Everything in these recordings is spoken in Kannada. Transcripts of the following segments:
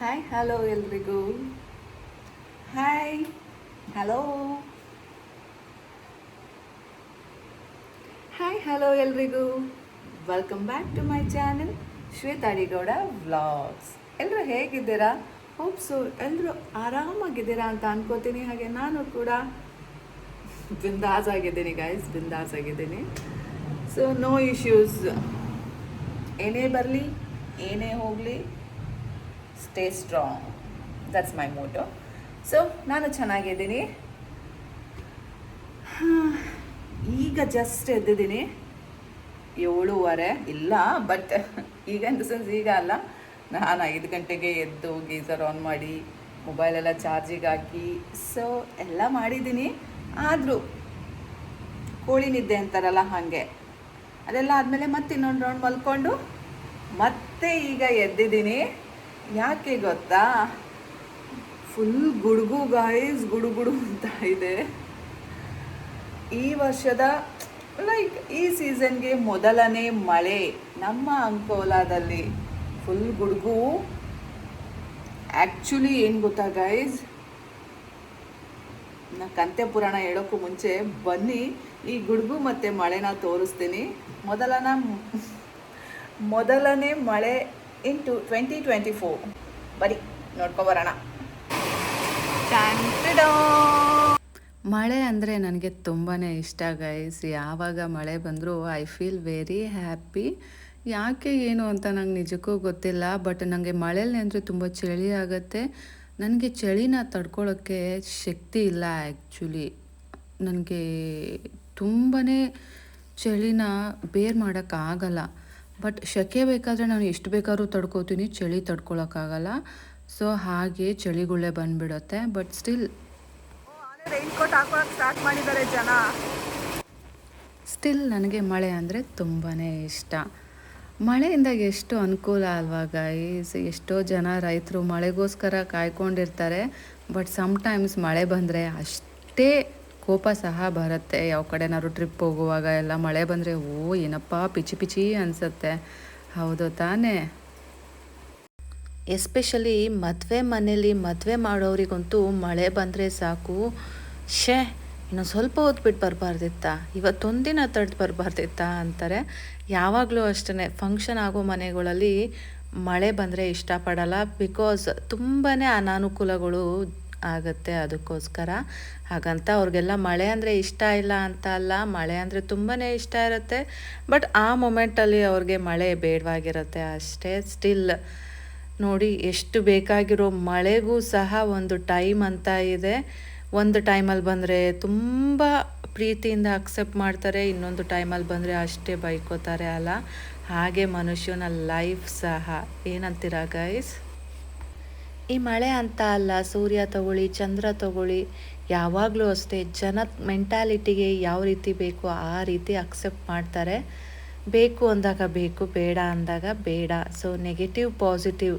ಹಾಯ್ ಹಲೋ ಎಲ್ರಿಗೂ. ಹಾಯ್ ಹಲೋ ಹಾಯ್ ಹಲೋ ಎಲ್ರಿಗೂ. Welcome back to my channel Shwetha D Gowda vlogs ಎಲ್ಲರೂ ಹೇಗಿದ್ದೀರಾ? ಹೋಪ್ಸು ಎಲ್ಲರೂ ಆರಾಮಾಗಿದ್ದೀರಾ ಅಂತ ಅನ್ಕೋತೀನಿ. ಹಾಗೆ ನಾನು ಕೂಡ ಬಿಂದಾಸ್ ಆಗಿದ್ದೀನಿ ಗೈಸ್ ಬಿಂದಾಸ್ ಆಗಿದ್ದೀನಿ ಸೊ ನೋ ಇಶ್ಯೂಸ್ ಏನೇ ಬರಲಿ ಏನೇ ಹೋಗಲಿ stay strong that's my motto so ನಾನು ಚೆನ್ನಾಗಿದ್ದೀನಿ. ಈಗ ಜಸ್ಟ್ ಎದ್ದಿದ್ದೀನಿ. ಏಳುವರೆ, ಇಲ್ಲ ಬಟ್ ಈಗ ಇನ್ ದ ಸೆನ್ಸ್ ಈಗ ಅಲ್ಲ. ನಾನು ಐದು ಗಂಟೆಗೆ ಎದ್ದು ಗೀಸರ್ ಆನ್ ಮಾಡಿ ಮೊಬೈಲೆಲ್ಲ ಚಾರ್ಜಿಗೆ ಹಾಕಿ ಸೊ ಎಲ್ಲ ಮಾಡಿದ್ದೀನಿ. ಆದರೂ, ಕೋಳಿ ನಿದ್ದೆ ಅಂತಾರಲ್ಲ ಹಾಗೆ. ಅದೆಲ್ಲ ಆದಮೇಲೆ ಮತ್ತೆ ಇನ್ನೊಂದು ರೌಂಡ್ ಮಲ್ಕೊಂಡು ಮತ್ತೆ ಈಗ ಎದ್ದಿದ್ದೀನಿ. ಯಾಕೆ ಗೊತ್ತಾ? ಫುಲ್ ಗುಡುಗು ಗಾಯ್ಸ್ ಗುಡುಗುಡು ಅಂತ ಇದೆ. ಈ ವರ್ಷದ ಲೈಕ್ ಈ ಸೀಸನ್ಗೆ ಮೊದಲನೇ ಮಳೆ ನಮ್ಮ ಅಂಕೋಲಾದಲ್ಲಿ. ಫುಲ್ ಗುಡುಗು. ಆ್ಯಕ್ಚುಲಿ ಏನು ಗೊತ್ತಾ ಗೈಸ್ ನಾ ಕಂತೆ ಪುರಾಣ ಹೇಳೋಕ್ಕೂ ಮುಂಚೆ ಬನ್ನಿ, ಈ ಗುಡುಗು ಮತ್ತು ಮಳೆನ ತೋರಿಸ್ತೀನಿ. ಮೊದಲನ, ಮೊದಲನೇ ಮಳೆ ಇಂಟು ಟ್ವೆಂಟಿ ಟ್ವೆಂಟಿ ಫೋರ್ ಬರೀ ನೋಡ್ಕೊಬರೋಣ ಮಳೆ ಅಂದರೆ ನನಗೆ ತುಂಬಾ ಇಷ್ಟ ಗೈಸ್ ಯಾವಾಗ ಮಳೆ ಬಂದರೂ ಐ ಫೀಲ್ ವೆರಿ ಹ್ಯಾಪಿ ಯಾಕೆ ಏನು ಅಂತ ನಂಗೆ ನಿಜಕ್ಕೂ ಗೊತ್ತಿಲ್ಲ ಬಟ್ ನನಗೆ ಮಳೆಯಲ್ಲಿ ಅಂದರೆ ತುಂಬ ಚಳಿ ಆಗುತ್ತೆ. ನನಗೆ ಚಳಿನ ತಡ್ಕೊಳ್ಳೋಕ್ಕೆ ಶಕ್ತಿ ಇಲ್ಲ ಆ್ಯಕ್ಚುಲಿ ನನಗೆ ತುಂಬಾ ಚಳಿನ ಬೇರ್ ಮಾಡೋಕ್ಕಾಗಲ್ಲ ಬಟ್ ಸೆಕೆ ಬೇಕಾದರೆ ನಾನು ಎಷ್ಟು ಬೇಕಾದ್ರೂ ತಡ್ಕೋತೀನಿ ಚಳಿ ತಡ್ಕೊಳಕ್ಕಾಗಲ್ಲ. ಸೊ ಹಾಗೆ ಚಳಿಗುಳ್ಳೆ ಬಂದ್ಬಿಡುತ್ತೆ ಬಟ್ ಸ್ಟಿಲ್ ರೈನ್ಕೋಟ್ ಸ್ಟಾರ್ಟ್ ಮಾಡಿದ್ದಾರೆ ಜನ. ಸ್ಟಿಲ್ ನನಗೆ ಮಳೆ ಅಂದರೆ ತುಂಬಾ ಇಷ್ಟ. ಮಳೆಯಿಂದ ಎಷ್ಟು ಅನುಕೂಲ ಅಲ್ವಾ ಗೈಸ್ ಎಷ್ಟೋ ಜನ ರೈತರು ಮಳೆಗೋಸ್ಕರ ಕಾಯ್ಕೊಂಡಿರ್ತಾರೆ ಬಟ್ ಸಮ್ಟೈಮ್ಸ್ ಮಳೆ ಬಂದರೆ ಅಷ್ಟೇ ಕೋಪ ಸಹ ಬರುತ್ತೆ. ಯಾವ ಕಡೆನಾದ್ರು ಟ್ರಿಪ್ ಹೋಗುವಾಗ ಎಲ್ಲ ಮಳೆ ಬಂದರೆ, ಓ, ಏನಪ್ಪ, ಪಿಚಿ ಪಿಚಿ ಅನಿಸುತ್ತೆ. ಹೌದು ತಾನೇ? ಎಸ್ಪೆಷಲಿ ಮದುವೆ ಮನೇಲಿ ಮದುವೆ ಮಾಡೋರಿಗಂತೂ ಮಳೆ ಬಂದರೆ ಸಾಕು. ಶೇ ಇನ್ನು ಸ್ವಲ್ಪ ಹೊತ್ತು ಬಿಟ್ಟು ಬರಬಾರ್ದಿತ್ತಾ. ಇವತ್ತೊಂದಿನ ತಡ್ದು ಬರಬಾರ್ದಿತ್ತಾ ಅಂತಾರೆ. ಯಾವಾಗಲೂ ಅಷ್ಟೇ ಫಂಕ್ಷನ್ ಆಗೋ ಮನೆಗಳಲ್ಲಿ ಮಳೆ ಬಂದರೆ ಇಷ್ಟಪಡಲ್ಲ. ಬಿಕಾಸ್ ತುಂಬಾ ಅನಾನುಕೂಲಗಳು ಆಗುತ್ತೆ ಅದಕ್ಕೋಸ್ಕರ. ಹಾಗಂತ ಅವ್ರಿಗೆಲ್ಲ ಮಳೆ ಅಂದರೆ ಇಷ್ಟ ಇಲ್ಲ ಅಂತ ಅಲ್ಲ, ಮಳೆ ಅಂದರೆ ತುಂಬಾ ಇಷ್ಟ ಇರುತ್ತೆ. ಬಟ್ ಆ ಮೊಮೆಂಟಲ್ಲಿ ಅವ್ರಿಗೆ ಮಳೆ ಬೇಡವಾಗಿರುತ್ತೆ ಅಷ್ಟೇ. ಸ್ಟಿಲ್ ನೋಡಿ ಎಷ್ಟು ಬೇಕಾಗಿರೋ ಮಳೆಗೂ ಸಹ ಒಂದು ಟೈಮ್ ಅಂತ ಇದೆ. ಒಂದು ಟೈಮಲ್ಲಿ ಬಂದರೆ ತುಂಬ ಪ್ರೀತಿಯಿಂದ ಅಕ್ಸೆಪ್ಟ್ ಮಾಡ್ತಾರೆ, ಇನ್ನೊಂದು ಟೈಮಲ್ಲಿ ಬಂದರೆ ಅಷ್ಟೇ ಬೈಕೋತಾರೆ ಅಲ್ಲ. ಹಾಗೆ ಮನುಷ್ಯನ ಲೈಫ್ ಸಹ. ಏನಂತೀರಾ ಗೈಸ್ ಈ ಮಳೆ ಅಂತ ಅಲ್ಲ, ಸೂರ್ಯ ತಗೊಳ್ಳಿ, ಚಂದ್ರ ತಗೊಳ್ಳಿ, ಯಾವಾಗಲೂ ಅಷ್ಟೇ ಜನ ಮೆಂಟಾಲಿಟಿಗೆ ಯಾವ ರೀತಿ ಬೇಕು ಆ ರೀತಿ ಅಕ್ಸೆಪ್ಟ್ ಮಾಡ್ತಾರೆ. ಬೇಕು ಅಂದಾಗ ಬೇಕು, ಬೇಡ ಅಂದಾಗ ಬೇಡ. ಸೊ ನೆಗೆಟಿವ್ ಪಾಸಿಟಿವ್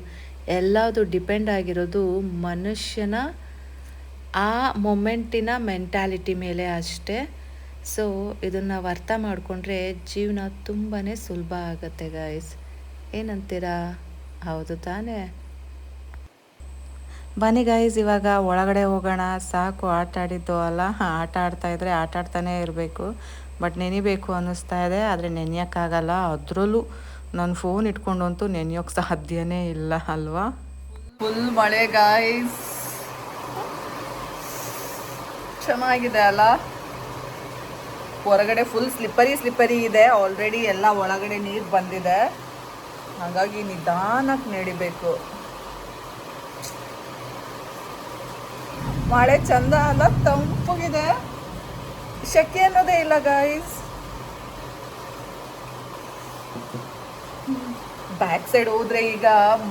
ಎಲ್ಲದು ಡಿಪೆಂಡ್ ಆಗಿರೋದು ಮನುಷ್ಯನ ಆ ಮೊಮೆಂಟಿನ ಮೆಂಟಾಲಿಟಿ ಮೇಲೆ ಅಷ್ಟೇ. ಸೊ ಇದನ್ನು ಅರ್ಥ ಮಾಡಿಕೊಂಡ್ರೆ ಜೀವನ ತುಂಬಾ ಸುಲಭ ಆಗುತ್ತೆ ಗಾಯ್ಸ್ ಏನಂತೀರಾ? ಹೌದು ತಾನೇ. ಬನ್ನಿ ಗಾಯ್ಸ್ ಇವಾಗ ಒಳಗಡೆ ಹೋಗೋಣ. ಸಾಕು, ಆಟ ಆಡಿದ್ದು ಅಲ್ಲ. ಆಟ ಆಡ್ತಾ ಇದ್ರೆ ಆಟ ಆಡ್ತಾನೆ ಇರಬೇಕು. ಬಟ್ ನೆನಿಬೇಕು ಅನ್ನಿಸ್ತಾ ಇದೆ. ಆದರೆ ನೆನೆಯೋಕ್ಕಾಗಲ್ಲ. ಅದರಲ್ಲೂ ನನ್ನ ಫೋನ್ ಇಟ್ಕೊಂಡಂತೂ ನೆನೆಯೋಕ್ಕೆ ಸಾಧ್ಯನೇ ಇಲ್ಲ, ಅಲ್ವಾ? ಫುಲ್ ಮಳೆ ಗಾಯ್ಸ್ ಚೆನ್ನಾಗಿದೆ ಅಲ್ಲ? ಹೊರಗಡೆ ಫುಲ್ ಸ್ಲಿಪ್ಪರಿ ಸ್ಲಿಪ್ಪರಿ ಇದೆ. ಆಲ್ರೆಡಿ ಎಲ್ಲ ಒಳಗಡೆ ನೀರು ಬಂದಿದೆ. ಹಾಗಾಗಿ ನಿಧಾನಕ್ಕೆ ನಡಿಬೇಕು. ಮಳೆ ಚಂದ ಅಲ್ಲ ತಂಪಗಿದೆ. ಶೆಕೆ ಅನ್ನೋದೇ ಇಲ್ಲ ಗಾಯ್ಸ್ ಬ್ಯಾಕ್ ಸೈಡ್ ಹೋದ್ರೆ ಈಗ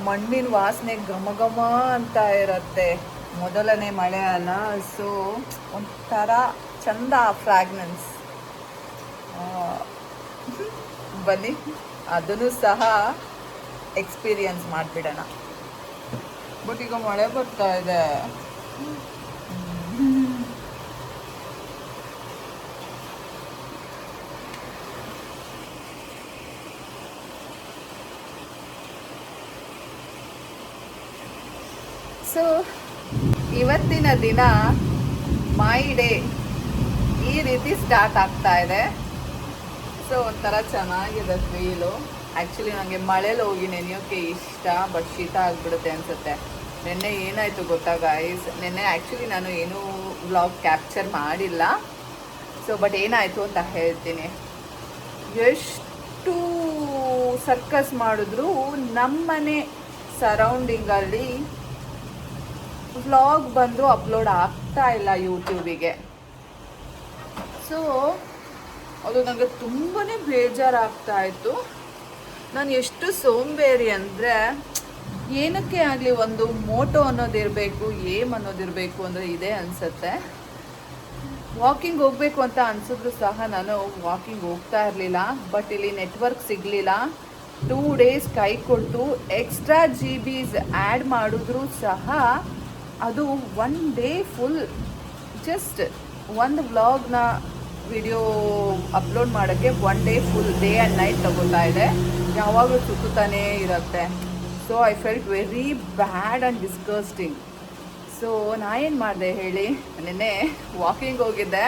ಮಣ್ಣಿನ ವಾಸನೆ ಘಮ ಘಮ ಅಂತ ಇರುತ್ತೆ. ಮೊದಲನೇ ಮಳೆ ಅಲ್ಲ ಸೊ ಒಂಥರ ಚಂದ ಫ್ರಾಗ್ನೆನ್ಸ್ ಬನ್ನಿ, ಅದನ್ನು ಸಹ ಎಕ್ಸ್ಪೀರಿಯನ್ಸ್ ಮಾಡಿಬಿಡೋಣ. ಬಟ್ ಈಗ ಮಳೆ ಬರ್ತಾ ಇದೆ. ಸೊ, ಇವತ್ತಿನ ದಿನ ಮೈ ಡೇ ಈ ರೀತಿ ಸ್ಟಾರ್ಟ್ ಆಗ್ತಾ ಇದೆ. ಸೊ, ಒಂಥರ ಚೆನ್ನಾಗಿದೆ ಫೀಲು ಆ್ಯಕ್ಚುಲಿ ನನಗೆ ಮಳೇಲಿ ಹೋಗಿ ನೆನೆಯೋಕ್ಕೆ ಇಷ್ಟ ಬಟ್ ಶೀತ ಆಗಿಬಿಡುತ್ತೆ ಅನಿಸುತ್ತೆ. ನಿನ್ನೆ ಏನಾಯಿತು ಗೊತ್ತಾ ಗೈಸ್ ನಿನ್ನೆ ಆ್ಯಕ್ಚುಲಿ ನಾನು ಏನೂ ವ್ಲಾಗ್ ಕ್ಯಾಪ್ಚರ್ ಮಾಡಿಲ್ಲ. ಸೊ ಬಟ್ ಏನಾಯಿತು ಅಂತ ಹೇಳ್ತೀನಿ. ಎಷ್ಟು ಸರ್ಕಸ್ ಮಾಡಿದ್ರು ನಮ್ಮನೆ ಸರೌಂಡಿಂಗಲ್ಲಿ ವ್ಲಾಗ್ ಬಂದು ಅಪ್ಲೋಡ್ ಆಗ್ತಾ ಇಲ್ಲ ಯೂಟ್ಯೂಬಿಗೆ ಸೊ ಅದು ನನಗೆ ತುಂಬಾ ಬೇಜಾರಾಗ್ತಾ ಇತ್ತು. ನಾನು ಎಷ್ಟು ಸೋಂಬೇರಿ ಅಂದರೆ, ಏನಕ್ಕೆ ಆಗಲಿ ಒಂದು ಮೋಟೋ ಅನ್ನೋದಿರಬೇಕು ಏಮ್ ಅನ್ನೋದಿರಬೇಕು ಅಂದರೆ ಇದೇ ಅನಿಸುತ್ತೆ. ವಾಕಿಂಗ್ ಹೋಗಬೇಕು ಅಂತ ಅನಿಸಿದ್ರು ಸಹ ನಾನು ವಾಕಿಂಗ್ ಹೋಗ್ತಾ ಇರಲಿಲ್ಲ. ಬಟ್ ಇಲ್ಲಿ ನೆಟ್ವರ್ಕ್ ಸಿಗಲಿಲ್ಲ. ಟೂ ಡೇಸ್ ಕೈ ಕೊಟ್ಟು ಎಕ್ಸ್ಟ್ರಾ ಜಿ ಬೀಸ್ ಆ್ಯಡ್ ಮಾಡಿದ್ರೂ ಸಹ ಅದು ಒನ್ ಡೇ ಫುಲ್ ಜಸ್ಟ್ ಒಂದು ವ್ಲಾಗ್ನ ವಿಡಿಯೋ ಅಪ್ಲೋಡ್ ಮಾಡೋಕ್ಕೆ one day full day and night ತಗೋತಾ ಇದೆ. ಯಾವಾಗಲೂ ಸುತ್ತಾನೇ ಇರುತ್ತೆ. So I felt very bad and disgusting so ನಾ ಏನು ಮಾಡಿದೆ ಹೇಳಿ? ನಿನ್ನೆ ವಾಕಿಂಗ್ ಹೋಗಿದ್ದೆ.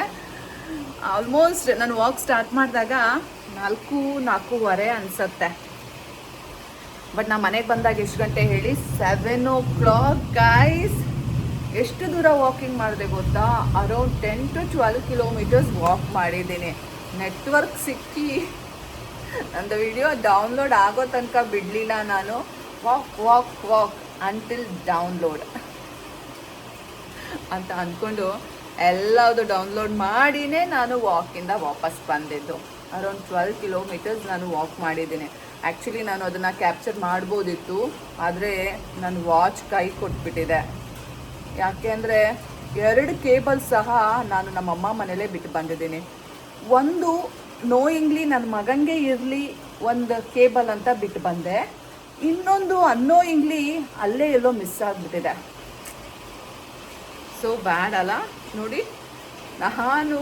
ಆಲ್ಮೋಸ್ಟ್ ನಾನು ವಾಕ್ ಸ್ಟಾರ್ಟ್ ಮಾಡಿದಾಗ ನಾಲ್ಕು, ನಾಲ್ಕೂವರೆ ಅನಿಸತ್ತೆ. ಬಟ್ ನಾ ಮನೆಗೆ ಬಂದಾಗ ಎಷ್ಟು ಗಂಟೆ ಹೇಳಿ? ಸೆವೆನ್ ಓ ಕ್ಲಾಕ್ ಗೈಸ್ ಎಷ್ಟು ದೂರ ವಾಕಿಂಗ್ ಮಾಡಿದೆ ಗೊತ್ತಾ? Around ten to twelve kilometres walk ಮಾಡಿದ್ದೀನಿ. ನೆಟ್ವರ್ಕ್ ಸಿಕ್ಕಿ. ನಂದು ವಿಡಿಯೋ ಡೌನ್ಲೋಡ್ ಆಗೋ ತನಕ ಬಿಡಲಿಲ್ಲ ನಾನು. Walk walk walk until download ಅಂತ ಅಂದ್ಕೊಂಡು ಎಲ್ಲದು ಡೌನ್ಲೋಡ್ ಮಾಡಿನೇ ನಾನು ವಾಕಿಂದ ವಾಪಸ್ ಬಂದಿದ್ದು. ಅರೌಂಡ್ ಟ್ವೆಲ್ ಕಿಲೋಮೀಟರ್ಸ್ ನಾನು ವಾಕ್ ಮಾಡಿದ್ದೀನಿ. ಆ್ಯಕ್ಚುಲಿ ನಾನು ಅದನ್ನು ಕ್ಯಾಪ್ಚರ್ ಮಾಡ್ಬೋದಿತ್ತು. ಆದರೆ ನನ್ನ ವಾಚ್ ಕೈ ಕೊಟ್ಬಿಟ್ಟಿದೆ. ಯಾಕೆ ಅಂದರೆ ಎರಡು ಕೇಬಲ್ ಸಹ ನಾನು ನಮ್ಮಮ್ಮ ಮನೇಲೇ ಬಿಟ್ಟು ಬಂದಿದ್ದೀನಿ. ಒಂದು ನೋಯಿಂಗ್ಲಿ ನನ್ನ ಮಗನಿಗೆ ಇರಲಿ ಒಂದು ಕೇಬಲ್ ಅಂತ ಬಿಟ್ಟು ಬಂದೆ. ಇನ್ನೊಂದು ಅನ್ನೋಯಿಂಗ್ಲಿ ಅಲ್ಲೇ ಎಲ್ಲೋ ಮಿಸ್ ಆಗಿಬಿಟ್ಟಿದೆ. ಸೊ ಬ್ಯಾಡ್ ಅಲ್ಲ? ನೋಡಿ, ನಾನು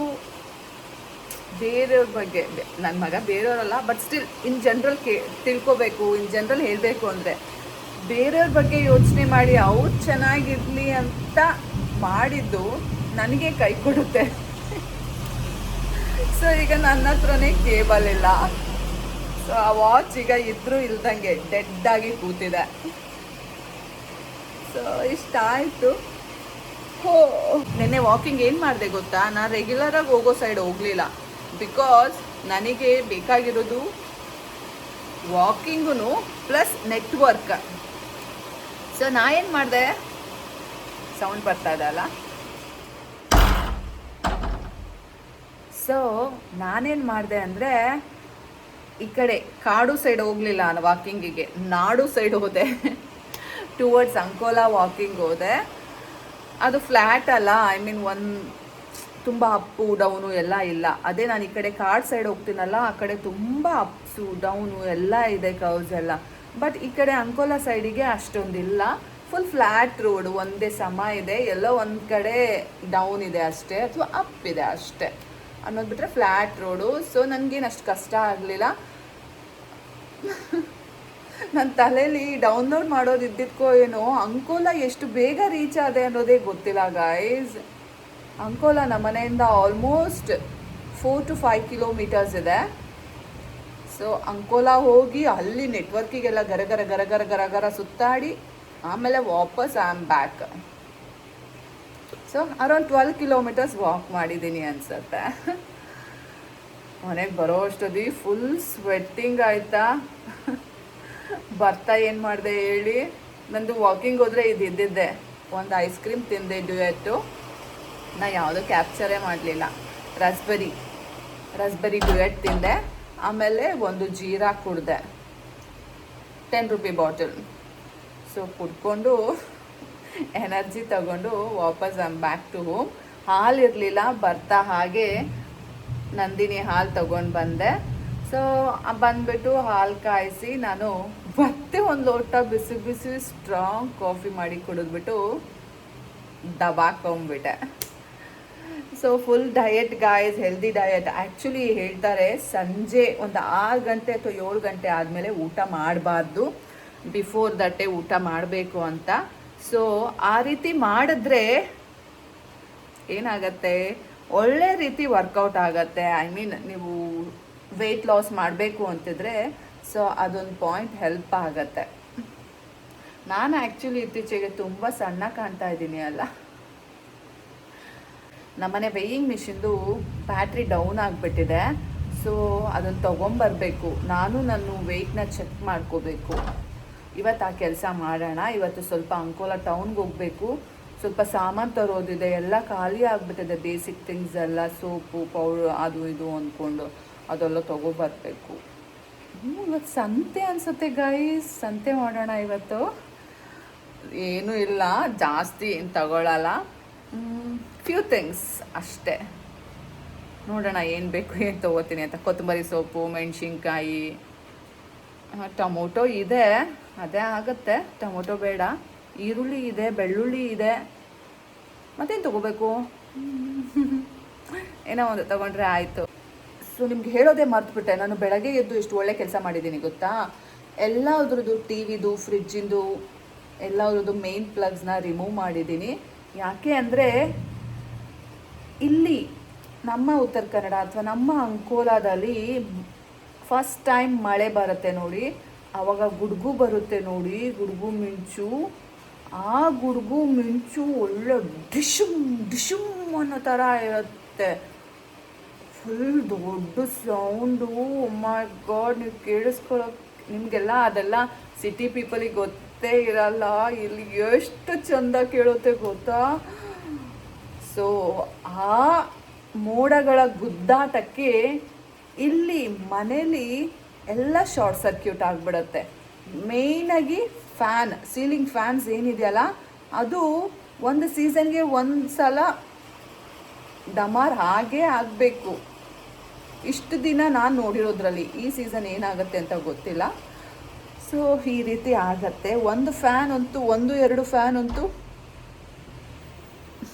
ಬೇರೆಯವ್ರ ಬಗ್ಗೆ, ನನ್ನ ಮಗ ಬೇರೆಯವರಲ್ಲ ಬಟ್ ಸ್ಟಿಲ್ ಇನ್ ಜನರಲ್ ಕೇ, ತಿಳ್ಕೋಬೇಕು ಇನ್ ಜನರಲ್ ಹೇಳಬೇಕು ಅಂದರೆ ಬೇರೆಯವ್ರ ಬಗ್ಗೆ ಯೋಚನೆ ಮಾಡಿ ಅವ್ರು ಚೆನ್ನಾಗಿರಲಿ ಅಂತ ಮಾಡಿದ್ದು ನನಗೆ ಕೈ ಕೊಡುತ್ತೆ. ಸೊ ಈಗ ನನ್ನ ಹತ್ರನೇ ಕೇಬಲ್ ಇಲ್ಲ. ಸೊ ಆ ವಾಚ್ ಈಗ ಇದ್ದರೂ ಇಲ್ದಂಗೆ ಡೆಡ್ ಆಗಿ ಕೂತಿದೆ. ಸೊ ಇಷ್ಟ ಆಯಿತು. ಹೋ, ನಿನ್ನೆ ವಾಕಿಂಗ್ ಏನು ಮಾಡಿದೆ ಗೊತ್ತಾ? ನಾನು ರೆಗ್ಯುಲರಾಗಿ ಹೋಗೋ ಸೈಡ್ ಹೋಗಲಿಲ್ಲ. ಬಿಕಾಸ್ ನನಗೆ ಬೇಕಾಗಿರೋದು ವಾಕಿಂಗೂ ಪ್ಲಸ್ ನೆಟ್ವರ್ಕ್ ಸೊ ನಾ ಏನು ಮಾಡಿದೆ? ಸೌಂಡ್ ಬರ್ತಾ ಇದೆ ಅಲ್ಲ? ಸೊ ನಾನೇನು ಮಾಡಿದೆ ಅಂದರೆ, ಈ ಕಡೆ ಕಾಡು ಸೈಡ್ ಹೋಗಲಿಲ್ಲ ನಾನು ವಾಕಿಂಗಿಗೆ ನಾಡು ಸೈಡ್ ಹೋದೆ. ಟುವರ್ಡ್ಸ್ ಅಂಕೋಲಾ ವಾಕಿಂಗ್ ಹೋದೆ. ಅದು ಫ್ಲ್ಯಾಟ್ ಅಲ್ಲ ಐ ಮೀನ್ ಒನ್ ತುಂಬ ಅಪ್ಪು ಡೌನು ಎಲ್ಲ ಇಲ್ಲ. ಅದೇ ನಾನು ಈ ಕಡೆ ಕಾಡು ಸೈಡ್ ಹೋಗ್ತೀನಲ್ಲ, ಆ ಕಡೆ ತುಂಬ ಅಪ್ಸು ಡೌನು ಎಲ್ಲ ಇದೆ ಕೌಸ್ ಎಲ್ಲ. ಬಟ್ ಈ ಕಡೆ ಅಂಕೋಲಾ ಸೈಡಿಗೆ ಅಷ್ಟೊಂದಿಲ್ಲ. ಫುಲ್ ಫ್ಲ್ಯಾಟ್ ರೋಡ್ ಒಂದೇ ಸಮ ಇದೆ. ಎಲ್ಲೋ ಒಂದು ಕಡೆ ಡೌನ್ ಇದೆ ಅಷ್ಟೇ, ಅಥವಾ ಅಪ್ ಇದೆ ಅಷ್ಟೇ. ಅನ್ನೋದು ಬಿಟ್ಟರೆ ಫ್ಲ್ಯಾಟ್ ರೋಡು ಸೊ ನನಗೇನು ಅಷ್ಟು ಕಷ್ಟ ಆಗಲಿಲ್ಲ. ನನ್ನ ತಲೆಯಲ್ಲಿ ಡೌನ್ಲೋಡ್ ಮಾಡೋದು ಇದ್ದಿದ್ಕೋ ಏನೋ, ಅಂಕೋಲಾ ಎಷ್ಟು ಬೇಗ ರೀಚ್ ಆದೆ ಅನ್ನೋದೇ ಗೊತ್ತಿಲ್ಲ ಗೈಸ್ ಅಂಕೋಲಾ ನಮ್ಮ ಮನೆಯಿಂದ almost four to five kilometres ಇದೆ. ಸೊ ಅಂಕೋಲಾ ಹೋಗಿ ಅಲ್ಲಿ ನೆಟ್ವರ್ಕಿಗೆಲ್ಲ ಗರಗರ ಗರಗರ ಗರಗರ ಗರ ಗರ ಗರ ಸುತ್ತಾಡಿ, ಆಮೇಲೆ ವಾಪಸ್ I am back so around twelve kilometres walk ಮಾಡಿದ್ದೀನಿ ಅನ್ಸುತ್ತೆ. ಮನೆಗೆ ಬರೋ ಅಷ್ಟೊದಿ ಫುಲ್ ಸ್ವೆಟ್ಟಿಂಗ್ ಆಯಿತಾ? ಬರ್ತಾ ಏನು ಮಾಡಿದೆ ಹೇಳಿ? ನಂದು ವಾಕಿಂಗ್ ಹೋದರೆ ಇದು ಇದ್ದಿದ್ದೆ. ಒಂದು ಐಸ್ ಕ್ರೀಮ್ ತಿಂದೆ ಡ್ಯೂಯೆಟ್ಟು ನಾ ಯಾವುದೂ ಕ್ಯಾಪ್ಚರೇ ಮಾಡಲಿಲ್ಲ. ರಸ್ಬೆರಿ ರಸ್ಬೆರಿ ಡ್ಯೂಯೆಟ್ ತಿಂದೆ. ಆಮೇಲೆ ಒಂದು ಜೀರಾ ಕುಡ್ದೆ. ಟೆನ್ ರುಪಿ ಬಾಟಲ್ ಸೊ ಕುಡ್ಕೊಂಡು ಎನರ್ಜಿ ತಗೊಂಡು ವಾಪಸ್ ಐ ಬ್ಯಾಕ್ ಟು ಹೋಮ್ ಹಾಲು ಇರಲಿಲ್ಲ, ಬರ್ತಾ ಹಾಗೆ ನಂದಿನಿ ಹಾಲು ತಗೊಂಡು ಬಂದೆ. ಸೊ ಬಂದ್ಬಿಟ್ಟು ಹಾಲು ಕಾಯಿಸಿ ನಾನು ಮತ್ತೆ ಒಂದು ಲೋಟ ಬಿಸಿ ಬಿಸಿ ಸ್ಟ್ರಾಂಗ್ ಕಾಫಿ ಮಾಡಿ ಕುಡಿದ್ಬಿಟ್ಟು ದಬಾಕೊಂಬಿಟ್ಟೆ so full diet guys healthy diet actually ಹೇಳ್ತಾರೆ, ಸಂಜೆ ಒಂದು ಆರು ಗಂಟೆ ಅಥವಾ ಏಳು ಗಂಟೆ ಆದಮೇಲೆ ಊಟ ಮಾಡಬಾರ್ದು. ಬಿಫೋರ್ ದಟ್ಟೆ ಊಟ ಮಾಡಬೇಕು ಅಂತ. ಸೊ ಆ ರೀತಿ ಮಾಡಿದ್ರೆ ಏನಾಗತ್ತೆ? ಒಳ್ಳೆ ರೀತಿ ವರ್ಕೌಟ್ ಆಗತ್ತೆ. ಐ ಮೀನ್ ನೀವು ವೆಯ್ಟ್ ಲಾಸ್ ಮಾಡಬೇಕು ಅಂತಿದ್ರೆ ಸೊ ಅದೊಂದು ಪಾಯಿಂಟ್ ಹೆಲ್ಪ್ ಆಗತ್ತೆ. ನಾನು ಆ್ಯಕ್ಚುಲಿ ಇತ್ತೀಚೆಗೆ ತುಂಬ ಸಣ್ಣ ಕಾಣ್ತಾ ಇದ್ದೀನಿ, ಅಲ್ಲ? ನಮ್ಮನೆ ವೆಯ್ಯಿಂಗ್ ಮಿಷಿನ್ದು ಬ್ಯಾಟ್ರಿ ಡೌನ್ ಆಗಿಬಿಟ್ಟಿದೆ. ಸೊ ಅದನ್ನು ತೊಗೊಂಬರ್ಬೇಕು. ನಾನು ನನ್ನ ವೆಯ್ಟ್ನ ಚೆಕ್ ಮಾಡ್ಕೋಬೇಕು. ಇವತ್ತು ಆ ಕೆಲಸ ಮಾಡೋಣ. ಇವತ್ತು ಸ್ವಲ್ಪ ಅಂಕೋಲ ಟೌನ್ಗೆ ಹೋಗಬೇಕು. ಸ್ವಲ್ಪ ಸಾಮಾನು ತರೋದಿದೆ. ಎಲ್ಲ ಖಾಲಿ ಆಗಿಬಿಟ್ಟಿದೆ. ಬೇಸಿಕ್ ಥಿಂಗ್ಸ್ ಎಲ್ಲ, ಸೋಪು, ಪೌಡ್ರ್, ಅದು ಇದು ಅಂದ್ಕೊಂಡು ಅದೆಲ್ಲ ತೊಗೊಬರ್ಬೇಕು. ಹ್ಞೂ ಇವತ್ತು ಸಂತೆ ಅನಿಸುತ್ತೆ ಗೈಸ್ ಸಂತೆ ಮಾಡೋಣ ಇವತ್ತು. ಏನೂ ಇಲ್ಲ. ಜಾಸ್ತಿ ಏನು ತಗೊಳ್ಳಲ್ಲ ಫ್ಯೂ ಥಿಂಗ್ಸ್ ಅಷ್ಟೇ. ನೋಡೋಣ ಏನು ಬೇಕು, ಏನು ತೊಗೋತೀನಿ ಅಂತ. ಕೊತ್ತಂಬರಿ ಸೊಪ್ಪು, ಮೆಣಸಿನ್ಕಾಯಿ ಟೊಮೊಟೊ ಇದೆ, ಅದೇ ಆಗುತ್ತೆ. ಟೊಮೊಟೊ ಬೇಡ. ಈರುಳ್ಳಿ ಇದೆ, ಬೆಳ್ಳುಳ್ಳಿ ಇದೆ. ಮತ್ತೇನು ತೊಗೋಬೇಕು? ಏನೋ ಒಂದು ತೊಗೊಂಡ್ರೆ ಆಯಿತು. ಸೊ ನಿಮ್ಗೆ ಹೇಳೋದೇ ಮರ್ತುಬಿಟ್ಟೆ. ನಾನು ಬೆಳಗ್ಗೆ ಎದ್ದು ಎಷ್ಟು ಒಳ್ಳೆ ಕೆಲಸ ಮಾಡಿದ್ದೀನಿ, ಗೊತ್ತಾ? ಎಲ್ಲದ್ರದ್ದು ಟಿ ವಿದು ಫ್ರಿಜ್ಜಿಂದು ಎಲ್ಲದ್ರದ್ದು ಮೇನ್ ಪ್ಲಗ್ಸ್ನ ರಿಮೂವ್ ಮಾಡಿದ್ದೀನಿ. ಯಾಕೆ ಅಂದರೆ ಇಲ್ಲಿ ನಮ್ಮ ಉತ್ತರ ಕನ್ನಡ ಅಥವಾ ನಮ್ಮ ಅಂಕೋಲಾದಲ್ಲಿ ಫಸ್ಟ್ ಟೈಮ್ ಮಳೆ ಬರುತ್ತೆ ನೋಡಿ ಆವಾಗ ಗುಡುಗು ಬರುತ್ತೆ ನೋಡಿ, ಗುಡುಗು ಮಿಂಚು. ಆ ಗುಡುಗು ಮಿಂಚು ಒಳ್ಳೆ ಡಿಶುಮ್ ಡಿಶುಮ್ ಅನ್ನೋ ಥರ ಇರುತ್ತೆ. ಫುಲ್ ದೊಡ್ಡ ಸೌಂಡು ಮೈ ಗಾಡ್ ನೀವು ಕೇಳಿಸ್ಕೊಳ್ಳೋಕೆ ನಿಮಗೆಲ್ಲ ಅದೆಲ್ಲ ಸಿಟಿ ಪೀಪಲಿಗೆ ಗೊತ್ತೇ ಇರಲ್ಲ. ಇಲ್ಲಿ ಎಷ್ಟು ಚಂದ ಕೇಳುತ್ತೆ ಗೊತ್ತಾ? ಸೊ ಆ ಮೋಡಗಳ ಗುದ್ದಾಟಕ್ಕೆ ಇಲ್ಲಿ ಮನೇಲಿ ಎಲ್ಲ ಶಾರ್ಟ್ ಸರ್ಕ್ಯೂಟ್ ಆಗಿಬಿಡುತ್ತೆ. ಮೇಯ್ನಾಗಿ ಫ್ಯಾನ್, ಸೀಲಿಂಗ್ ಫ್ಯಾನ್ಸ್ ಏನಿದೆಯಲ್ಲ, ಅದು ಒಂದು ಸೀಸನ್ಗೆ ಒಂದು ಸಲ ಡಮಾರ್ ಹಾಗೇ ಆಗಬೇಕು. ಇಷ್ಟು ದಿನ ನಾನು ನೋಡಿರೋದ್ರಲ್ಲಿ ಈ ಸೀಸನ್ ಏನಾಗುತ್ತೆ ಅಂತ ಗೊತ್ತಿಲ್ಲ. ಸೊ ಈ ರೀತಿ ಆಗತ್ತೆ. ಒಂದು ಫ್ಯಾನ್ ಅಂತೂ, ಒಂದು, ಎರಡು ಫ್ಯಾನ್ ಅಂತೂ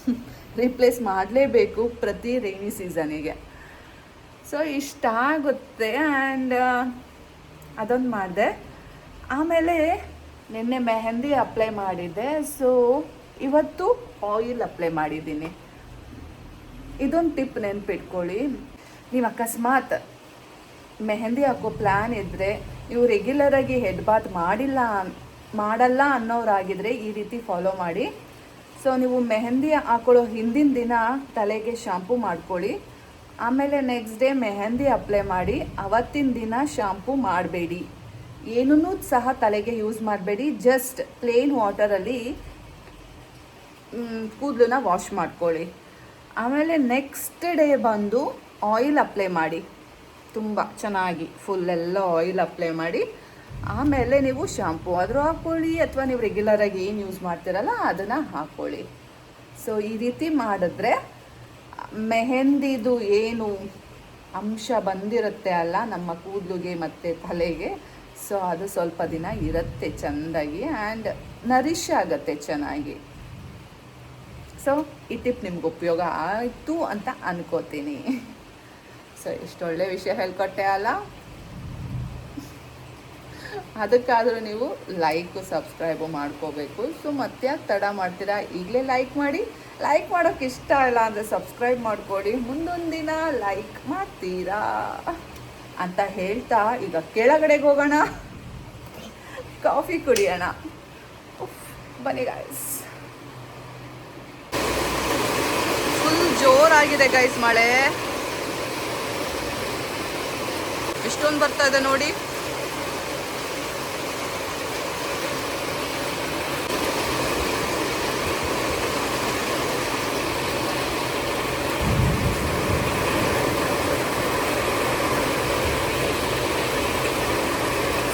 ರಿಪ್ಲೇಸ್ ಮಾಡಲೇಬೇಕು ಪ್ರತಿ ರೈನಿ ಸೀಸನಿಗೆ ಸೊ ಇಷ್ಟ ಆಗುತ್ತೆ ಆ್ಯಂಡ್ ಅದೊಂದು ಮಾಡಿದೆ. ಆಮೇಲೆ ನಿನ್ನೆ ಮೆಹಂದಿ ಅಪ್ಲೈ ಮಾಡಿದ್ದೆ. ಸೊ ಇವತ್ತು ಆಯಿಲ್ ಅಪ್ಲೈ ಮಾಡಿದ್ದೀನಿ. ಇದೊಂದು ಟಿಪ್ ನೆನ್ಪಿಟ್ಕೊಳ್ಳಿ. ನೀವು ಅಕಸ್ಮಾತ್ ಮೆಹಂದಿ ಹಾಕೋ ಪ್ಲ್ಯಾನ್ ಇದ್ದರೆ ನೀವು ರೆಗ್ಯುಲರಾಗಿ ಹೆಡ್ ಬಾತ್ ಮಾಡಿಲ್ಲ ಮಾಡಲ್ಲ ಅನ್ನೋರಾಗಿದ್ದರೆ ಈ ರೀತಿ ಫಾಲೋ ಮಾಡಿ. ಸೊ ನೀವು ಮೆಹಂದಿ ಹಾಕೊಳ್ಳೋ ಹಿಂದಿನ ದಿನ ತಲೆಗೆ ಶಾಂಪೂ ಮಾಡ್ಕೊಳ್ಳಿ. ಆಮೇಲೆ ನೆಕ್ಸ್ಟ್ ಡೇ ಮೆಹಂದಿ ಅಪ್ಲೈ ಮಾಡಿ. ಅವತ್ತಿನ ದಿನ ಶಾಂಪೂ ಮಾಡಬೇಡಿ. ಏನೂ ಸಹ ತಲೆಗೆ ಯೂಸ್ ಮಾಡಬೇಡಿ. ಜಸ್ಟ್ ಪ್ಲೇನ್ ವಾಟರಲ್ಲಿ ಕೂದಲನ್ನ ವಾಶ್ ಮಾಡ್ಕೊಳ್ಳಿ. ಆಮೇಲೆ ನೆಕ್ಸ್ಟ್ ಡೇ ಬಂದು ಆಯಿಲ್ ಅಪ್ಲೈ ಮಾಡಿ. ತುಂಬ ಚೆನ್ನಾಗಿ ಫುಲ್ ಎಲ್ಲ ಆಯಿಲ್ ಅಪ್ಲೈ ಮಾಡಿ. ಆಮೇಲೆ ನೀವು ಶಾಂಪು ಆದರೂ ಹಾಕ್ಕೊಳ್ಳಿ ಅಥವಾ ನೀವು ರೆಗ್ಯುಲರಾಗಿ ಏನು ಯೂಸ್ ಮಾಡ್ತೀರಲ್ಲ ಅದನ್ನು ಹಾಕ್ಕೊಳ್ಳಿ. ಸೊ ಈ ರೀತಿ ಮಾಡಿದ್ರೆ ಮೆಹೆಂದಿದು ಏನು ಅಂಶ ಬಂದಿರುತ್ತೆ ಅಲ್ಲ ನಮ್ಮ ಕೂದಲಿಗೆ ಮತ್ತು ತಲೆಗೆ. ಸೊ ಅದು ಸ್ವಲ್ಪ ದಿನ ಇರುತ್ತೆ ಚೆಂದಾಗಿ ಆ್ಯಂಡ್ ನರಿಶ್ ಆಗುತ್ತೆ ಚೆನ್ನಾಗಿ. ಸೊ ಈ ಟಿಪ್ ನಿಮ್ಗೆ ಉಪಯೋಗ ಆಯಿತು ಅಂತ ಅನ್ಕೋತೀನಿ. ಸೊ, ಇಷ್ಟೊಳ್ಳೆ ವಿಷಯ ಹೇಳ್ಕೊಟ್ಟೆ ಅಲ್ಲ? ಅದಕ್ಕಾದರೂ ನೀವು ಲೈಕು, ಸಬ್ಸ್ಕ್ರೈಬು ಮಾಡ್ಕೋಬೇಕು. ಸೊ, ಮತ್ತೆ ತಡ ಮಾಡ್ತೀರಾ? ಈಗಲೇ ಲೈಕ್ ಮಾಡಿ. ಲೈಕ್ ಮಾಡೋಕೆ ಇಷ್ಟ ಇಲ್ಲ ಅಂದರೆ ಸಬ್ಸ್ಕ್ರೈಬ್ ಮಾಡ್ಕೊಡಿ. ಮುಂದೊಂದು ದಿನ ಲೈಕ್ ಮಾಡ್ತೀರಾ? ಅಂತ ಹೇಳ್ತಾ ಈಗ ಕೆಳಗಡೆಗೆ ಹೋಗೋಣ. ಕಾಫಿ ಕುಡಿಯೋಣ. ಬನ್ನಿ ಗಾಯ್ಸ್ ಫುಲ್ ಜೋರಾಗಿದೆ ಗೈಸ್ ಮಳೆ. ಎಷ್ಟೊಂದು ಬರ್ತಾ ಇದೆ ನೋಡಿ.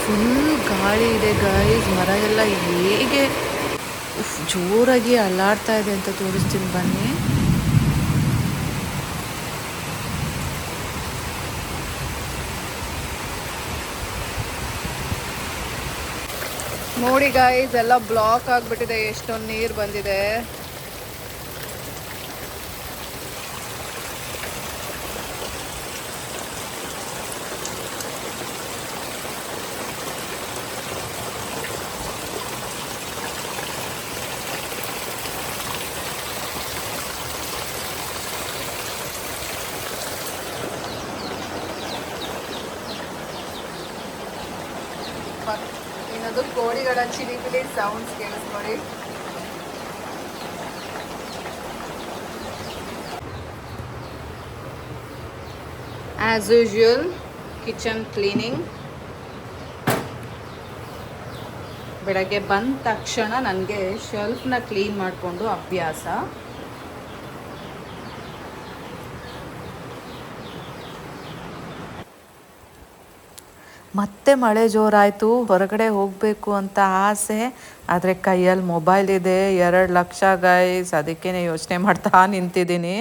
ಫುಲ್ ಗಾಳಿ ಇದೆ ಗೈಸ್ ಮರ ಎಲ್ಲ ಹೇಗೆ ಜೋರಾಗಿ ಅಲ್ಲಾಡ್ತಾ ಇದೆ ಅಂತ ತೋರಿಸ್ತೀನಿ ಬನ್ನಿ. ನೋಡಿ ಗಾಯ್ಸ್ ಎಲ್ಲ ಬ್ಲಾಕ್ ಆಗಿಬಿಟ್ಟಿದೆ ಎಷ್ಟೊಂದು ನೀರು ಬಂದಿದೆ ಮತ್ ಏನದು ಕೋಳಿಗಳ ಚಿಲಿ ಬಿಲಿ ಸೌಂಡ್ಸ್ ಕೇಳಿಸ್ಕೊಳ್ಳಿ ಆ್ಯಸ್ ಯೂಶುವಲ್ ಕಿಚನ್ ಕ್ಲೀನಿಂಗ್ ಬೆಳಗ್ಗೆ ಬಂದ ತಕ್ಷಣ ನನಗೆ ಶೆಲ್ಫ್ನ ಕ್ಲೀನ್ ಮಾಡಿಕೊಂಡು ಅಭ್ಯಾಸ. ಮತ್ತೆ ಮಳೆ ಜೋರಾಯಿತು, ಹೊರಗಡೆ ಹೋಗಬೇಕು ಅಂತ ಆಸೆ. ಆದರೆ ಕೈಯಲ್ಲಿ ಮೊಬೈಲ್ ಇದೆ, ಎರಡು ಲಕ್ಷ ಗೈಸ್ ಅದಕ್ಕೇ ಯೋಚನೆ ಮಾಡ್ತಾ ನಿಂತಿದ್ದೀನಿ.